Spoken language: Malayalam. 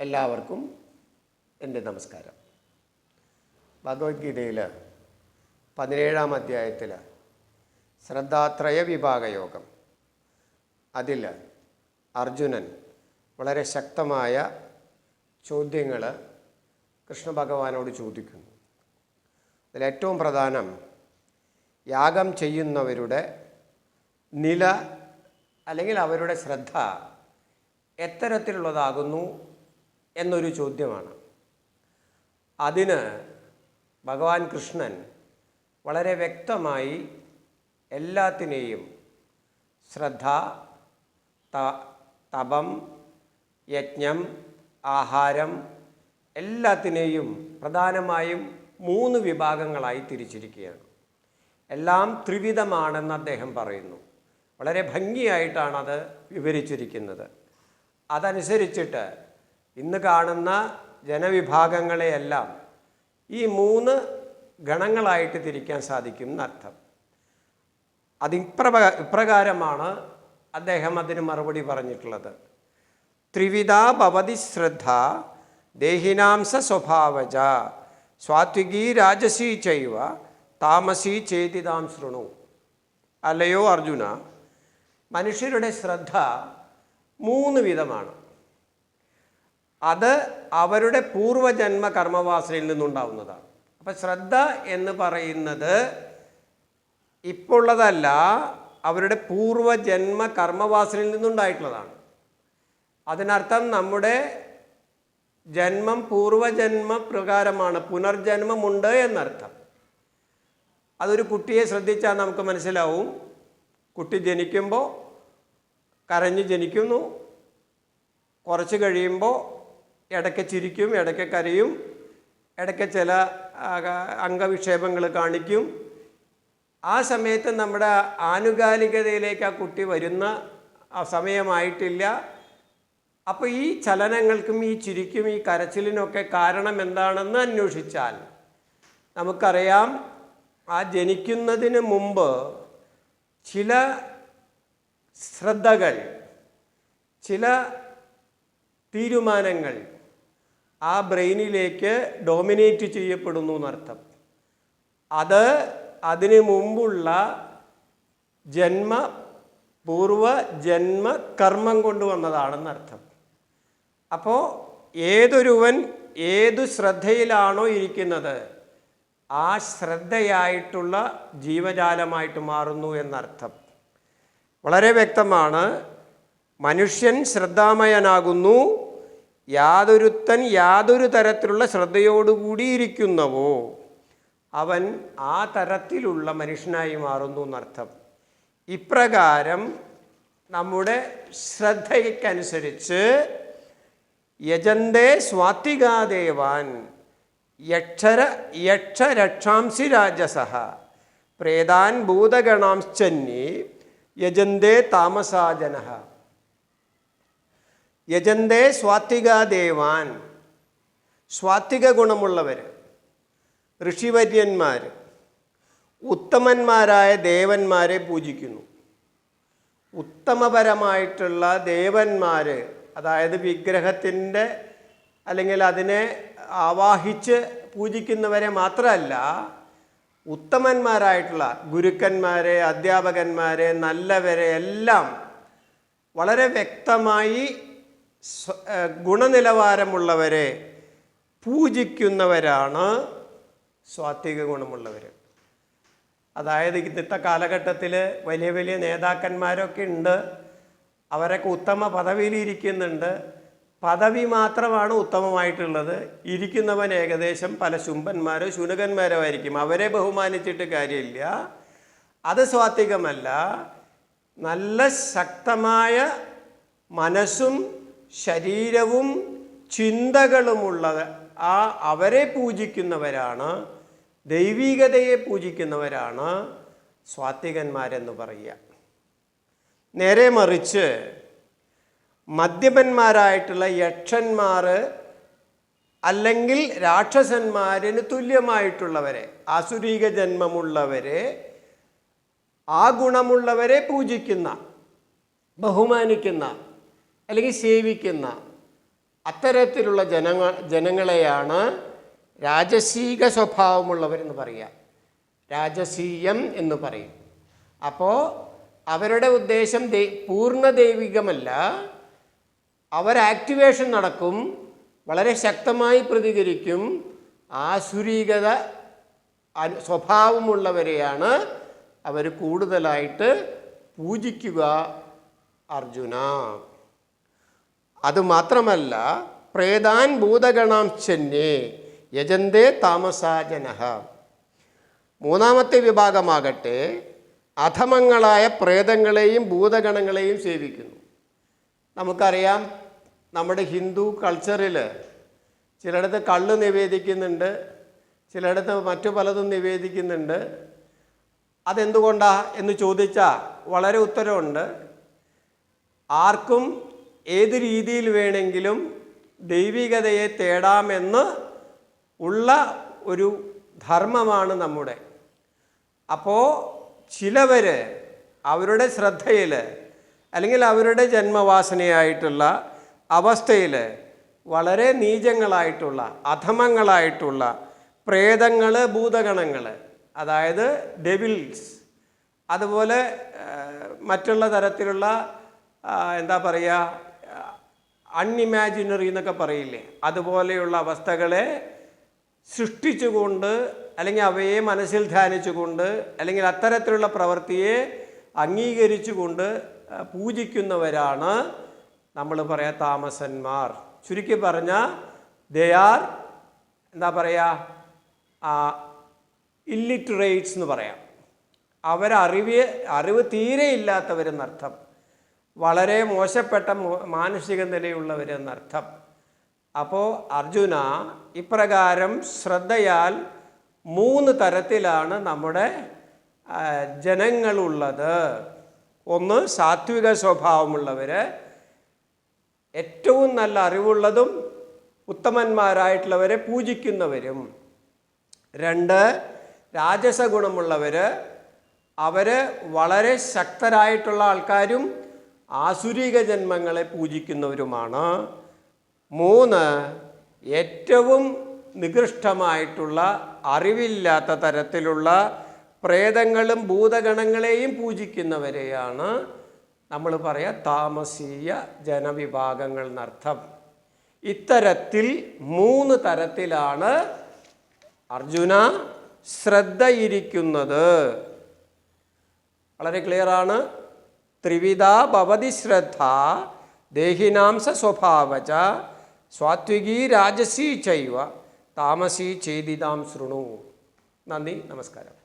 എല്ലാവർക്കും എന്റെ നമസ്കാരം. ഭഗവത്ഗീതയിൽ പതിനേഴാം അധ്യായത്തിൽ ശ്രദ്ധാത്രയ വിഭാഗയോഗം അതിൽ അർജുനൻ വളരെ ശക്തമായ ചോദ്യങ്ങൾ കൃഷ്ണ ഭഗവാനോട് ചോദിക്കുന്നു. അതിലേറ്റവും പ്രധാനം യാഗം ചെയ്യുന്നവരുടെ നില അല്ലെങ്കിൽ അവരുടെ ശ്രദ്ധ എത്തരത്തിലുള്ളതാകുന്നു എന്നൊരു ചോദ്യമാണ്. അതിന് ഭഗവാൻ കൃഷ്ണൻ വളരെ വ്യക്തമായി എല്ലാത്തിനെയും ശ്രദ്ധ തപം യജ്ഞം ആഹാരം എല്ലാത്തിനെയും പ്രധാനമായും മൂന്ന് വിഭാഗങ്ങളായി തിരിച്ചിരിക്കുകയാണ്. എല്ലാം ത്രിവിധമാണെന്ന് അദ്ദേഹം പറയുന്നു. വളരെ ഭംഗിയായിട്ടാണത് വിവരിച്ചിരിക്കുന്നത്. അതനുസരിച്ചിട്ട് ഇന്ന് കാണുന്ന ജനവിഭാഗങ്ങളെയെല്ലാം ഈ മൂന്ന് ഗണങ്ങളായിട്ട് തിരിക്കാൻ സാധിക്കും എന്നർത്ഥം അതിപ്രപ ഇപ്രകാരമാണ് അദ്ദേഹം അതിന് മറുപടി പറഞ്ഞിട്ടുള്ളത്. ത്രിവിധ ഭവതി ശ്രദ്ധ ദേഹിനാംസ സ്വഭാവജ സ്വാത്വികീ രാജസി ചൈവ താമസി ചേതിതാം ശൃണു. അല്ലയോ അർജുന? മനുഷ്യരുടെ ശ്രദ്ധ മൂന്ന് വിധമാണ്. അത് അവരുടെ പൂർവജന്മ കർമ്മവാസനയിൽ നിന്നുണ്ടാവുന്നതാണ്. അപ്പം ശ്രദ്ധ എന്ന് പറയുന്നത് ഇപ്പോൾ ഉള്ളതല്ല അവരുടെ പൂർവജന്മ കർമ്മവാസനയിൽ നിന്നുണ്ടായിട്ടുള്ളതാണ്. അതിനർത്ഥം നമ്മുടെ ജന്മം പൂർവജന്മ പ്രകാരമാണ് പുനർജന്മമുണ്ട് എന്നർത്ഥം. അതൊരു കുട്ടിയെ ശ്രദ്ധിച്ചാൽ നമുക്ക് മനസ്സിലാവും. കുട്ടി ജനിക്കുമ്പോൾ കരഞ്ഞ് ജനിക്കുന്നു. കുറച്ച് കഴിയുമ്പോൾ ഇടയ്ക്ക് ചിരിക്കും ഇടയ്ക്ക് കരയും ഇടയ്ക്ക് ചില അംഗവിക്ഷേപങ്ങൾ കാണിക്കും. ആ സമയത്ത് നമ്മുടെ ആനുകാലികതയിലേക്ക് ആ കുട്ടി വരുന്ന സമയമായിട്ടില്ല. അപ്പോൾ ഈ ചലനങ്ങൾക്കും ഈ ചിരിക്കും ഈ കരച്ചിലിനൊക്കെ കാരണം എന്താണെന്ന് അന്വേഷിച്ചാൽ നമുക്കറിയാം ആ ജനിക്കുന്നതിന് മുമ്പ് ചില ശ്രദ്ധകൾ ചില തീരുമാനങ്ങൾ ആ ബ്രെയിനിലേക്ക് ഡോമിനേറ്റ് ചെയ്യപ്പെടുന്നു എന്നർത്ഥം. അത് അതിനു മുമ്പുള്ള ജന്മ പൂർവ ജന്മ കർമ്മം കൊണ്ടുവന്നതാണെന്നർത്ഥം അപ്പോൾ ഏതൊരുവൻ ഏതു ശ്രദ്ധയിലാണോ ഇരിക്കുന്നത് ആ ശ്രദ്ധയായിട്ടുള്ള ജീവജാലമായിട്ട് മാറുന്നു എന്നർത്ഥം. വളരെ വ്യക്തമാണ്. മനുഷ്യൻ ശ്രദ്ധാമയനാകുന്നു യാതൊരുത്തൻ യാതൊരു തരത്തിലുള്ള ശ്രദ്ധയോടുകൂടി ഇരിക്കുന്നവോ അവൻ ആ തരത്തിലുള്ള മനുഷ്യനായി മാറുന്നു എന്നർത്ഥം. ഇപ്രകാരം നമ്മുടെ ശ്രദ്ധയ്ക്കനുസരിച്ച് യജന്തേ സ്വാത്തികാദേവാൻ യക്ഷര യക്ഷരക്ഷാംസി രാജസഹ പ്രേതാൻ ഭൂതഗണാംശ്ചന്യേ യജന്തേ താമസാജന യജന്തേ സ്വാത്വികാദേവാൻ സ്വാത്വിക ഗുണമുള്ളവർ ഋഷിവര്യന്മാർ ഉത്തമന്മാരായ ദേവന്മാരെ പൂജിക്കുന്നു. ഉത്തമപരമായിട്ടുള്ള ദേവന്മാർ അതായത് വിഗ്രഹത്തിന്റെ അല്ലെങ്കിൽ അതിനെ ആവാഹിച്ച് പൂജിക്കുന്നവരെ മാത്രമല്ല ഉത്തമന്മാരായിട്ടുള്ള ഗുരുക്കന്മാരെ അധ്യാപകന്മാരെ നല്ലവരെ എല്ലാം വളരെ വ്യക്തമായി ഗുണനിലവാരമുള്ളവരെ പൂജിക്കുന്നവരാണ് സ്വാത്വിക ഗുണമുള്ളവർ അതായത് ഇന്നത്തെ കാലഘട്ടത്തിൽ വലിയ വലിയ നേതാക്കന്മാരൊക്കെ ഉണ്ട്. അവരൊക്കെ ഉത്തമ പദവിയിലിരിക്കുന്നുണ്ട്. പദവി മാത്രമാണ് ഉത്തമമായിട്ടുള്ളത്. ഇരിക്കുന്നവൻ ഏകദേശം പല ശുംഭന്മാരോ ശുനകന്മാരോ ആയിരിക്കും. അവരെ ബഹുമാനിച്ചിട്ട് കാര്യമില്ല. അത് സ്വാത്വികമല്ല. നല്ല ശക്തമായ മനസ്സും ശരീരവും ചിന്തകളുമുള്ള ആ അവരെ പൂജിക്കുന്നവരാണ് ദൈവീകതയെ പൂജിക്കുന്നവരാണ് സ്വാത്വികന്മാരെന്ന് പറയുക. നേരെ മറിച്ച് മദ്യപന്മാരായിട്ടുള്ള യക്ഷന്മാർ അല്ലെങ്കിൽ രാക്ഷസന്മാരിന് തുല്യമായിട്ടുള്ളവരെ ആസുരീക ജന്മമുള്ളവരെ ആ ഗുണമുള്ളവരെ പൂജിക്കുന്ന ബഹുമാനിക്കുന്ന അല്ലെങ്കിൽ സേവിക്കുന്ന അത്തരത്തിലുള്ള ജനങ്ങ ജനങ്ങളെയാണ് രാജസീക സ്വഭാവമുള്ളവരെന്ന് പറയുക. രാജസീയം എന്ന് പറയും. അപ്പോൾ അവരുടെ ഉദ്ദേശം ദൈ പൂർണ ദൈവികമല്ല. അവർ ആക്ടിവേഷൻ നടക്കും വളരെ ശക്തമായി പ്രതികരിക്കും ആസുരീകത സ്വഭാവമുള്ളവരെയാണ് അവർ കൂടുതലായിട്ട് പൂജിക്കുക അർജുന. അതുമാത്രമല്ല പ്രേതാൻ ഭൂതഗണാം ചെന്നേ യജന്തേ താമസാജന മൂന്നാമത്തെ വിഭാഗമാകട്ടെ അധമങ്ങളായ പ്രേതങ്ങളെയും ഭൂതഗണങ്ങളെയും സേവിക്കുന്നു. നമുക്കറിയാം നമ്മുടെ ഹിന്ദു കൾച്ചറിൽ ചിലയിടത്ത് കള്ള് നിവേദിക്കുന്നുണ്ട് ചിലയിടത്ത് മറ്റു പലതും നിവേദിക്കുന്നുണ്ട്. അതെന്തുകൊണ്ടാണ് എന്ന് ചോദിച്ചാൽ വളരെ ഉത്തരവുണ്ട്. ആർക്കും ഏത് രീതിയിൽ വേണമെങ്കിലും ദൈവികതയെ തേടാമെന്ന് ഉള്ള ഒരു ധർമ്മമാണ് നമ്മുടെ. അപ്പോൾ ചിലവർ അവരുടെ ശ്രദ്ധയിൽ അല്ലെങ്കിൽ അവരുടെ ജന്മവാസനയായിട്ടുള്ള അവസ്ഥയിൽ വളരെ നീചങ്ങളായിട്ടുള്ള അധമങ്ങളായിട്ടുള്ള പ്രേതങ്ങൾ ഭൂതഗണങ്ങൾ അതായത് ഡെവിൽസ് അതുപോലെ മറ്റുള്ള തരത്തിലുള്ള എന്താ പറയുക അൺഇമാജിനറി എന്നൊക്കെ പറയില്ലേ? അതുപോലെയുള്ള അവസ്ഥകളെ സൃഷ്ടിച്ചുകൊണ്ട് അല്ലെങ്കിൽ അവയെ മനസ്സിൽ ധ്യാനിച്ചുകൊണ്ട് അല്ലെങ്കിൽ അത്തരത്തിലുള്ള പ്രവൃത്തിയെ അംഗീകരിച്ചുകൊണ്ട് പൂജിക്കുന്നവരാണ് നമ്മൾ പറയാ താമസന്മാർ. ചുരുക്കി പറഞ്ഞാൽ ദേ ആർ എന്താ പറയുക ഇല്ലിറ്ററേറ്റ്സ് എന്ന് പറയാം. അവരറിവ് അറിവ് തീരെ ഇല്ലാത്തവരെന്നർത്ഥം വളരെ മോശപ്പെട്ട മാനസിക നിലയുള്ളവരെന്നർത്ഥം. അപ്പോൾ അർജുന ഇപ്രകാരം ശ്രദ്ധയാൽ മൂന്ന് തരത്തിലാണ് നമ്മുടെ ജനങ്ങളുള്ളത്. ഒന്ന് സാത്വിക സ്വഭാവമുള്ളവർ ഏറ്റവും നല്ല അറിവുള്ളതും ഉത്തമന്മാരായിട്ടുള്ളവരെ പൂജിക്കുന്നവരും. രണ്ട് രാജസ ഗുണമുള്ളവർ അവർ വളരെ ശക്തരായിട്ടുള്ള ആൾക്കാരും ആസുരിക ജന്മങ്ങളെ പൂജിക്കുന്നവരുമാണ്. മൂന്ന് ഏറ്റവും നികൃഷ്ടമായിട്ടുള്ള അറിവില്ലാത്ത തരത്തിലുള്ള പ്രേതങ്ങളും ഭൂതഗണങ്ങളെയും പൂജിക്കുന്നവരെയാണ് നമ്മൾ പറയാ താമസീയ ജനവിഭാഗങ്ങൾ എന്നർത്ഥം. ഇത്തരത്തിൽ മൂന്ന് തരത്തിലാണ് അർജുന ശ്രദ്ധയിരിക്കുന്നത്. വളരെ ക്ലിയറാണ് ത്രിവിധ ഭവതി ശ്രദ്ധ ദേഹിനാംസ സ്വഭാവച സ്വാത്വികീ രാജസീ ചൈവ താമസീ ചേതിതാം ശൃണു. നന്ദി നമസ്കാരം.